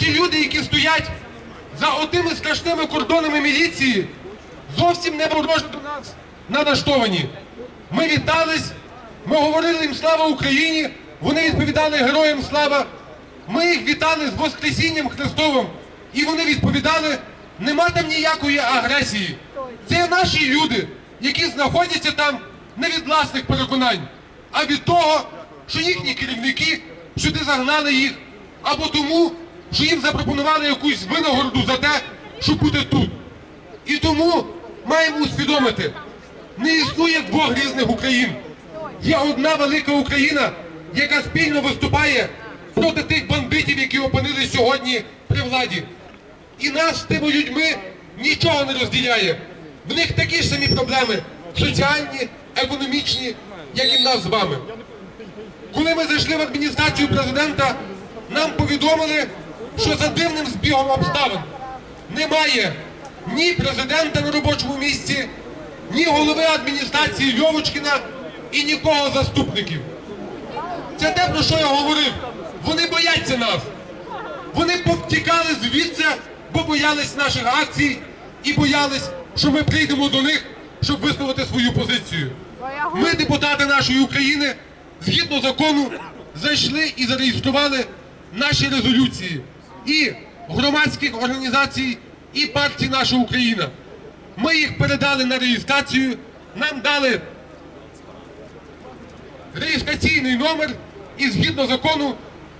ті люди, які стоять за отими страшними кордонами міліції, зовсім не вороже до нас налаштовані. Ми вітались, ми говорили їм слава Україні, вони відповідали героям слава. Ми їх вітали з Воскресінням Христовим, і вони відповідали, нема там ніякої агресії. Це наші люди, які знаходяться там не від власних переконань, а від того, що їхні керівники сюди загнали їх, або тому, що їм запропонували якусь винагороду за те, щоб бути тут. І тому маємо усвідомити, не існує двох різних Україн. Є одна велика Україна, яка спільно виступає проти тих бандитів, які опинились сьогодні при владі. І нас з тими людьми нічого не розділяє. В них такі ж самі проблеми соціальні, економічні, як і в нас з вами. Коли ми зайшли в адміністрацію президента, нам повідомили, що за дивним збігом обставин немає ні президента на робочому місці, ні голови адміністрації Льовочкіна і нікого заступників. Це те, про що я говорив. Вони бояться нас. Вони повтікали звідси, бо боялись наших акцій і боялись, що ми прийдемо до них, щоб висловити свою позицію. Ми, депутати нашої України, згідно закону, зайшли і зареєстрували наші резолюції і громадських організацій, і партії Наша Україна. Ми їх передали на реєстрацію, нам дали реєстраційний номер, і згідно закону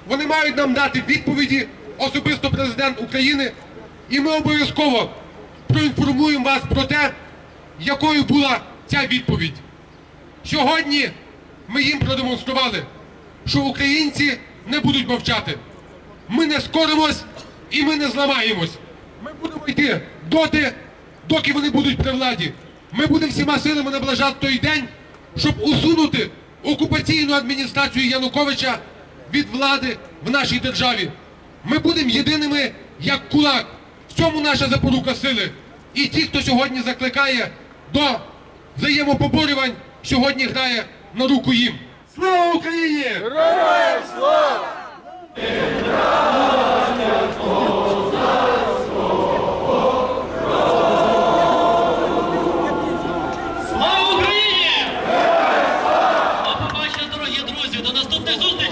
вони мають нам дати відповіді, особисто президент України, і ми обов'язково проінформуємо вас про те, якою була ця відповідь. Сьогодні ми їм продемонстрували, що українці не будуть мовчати. Ми не скоримось і ми не зламаємось. Ми будемо йти доти, доки вони будуть при владі. Ми будемо всіма силами наближати той день, щоб усунути окупаційну адміністрацію Януковича від влади в нашій державі. Ми будемо єдиними як кулак. В цьому наша запорука сили. І ті, хто сьогодні закликає до взаємопоборювань, сьогодні грає на руку їм. Слава Україні! Героям слава! Слава Україні! Побачення, дорогі друзі, до наступних зустрічей!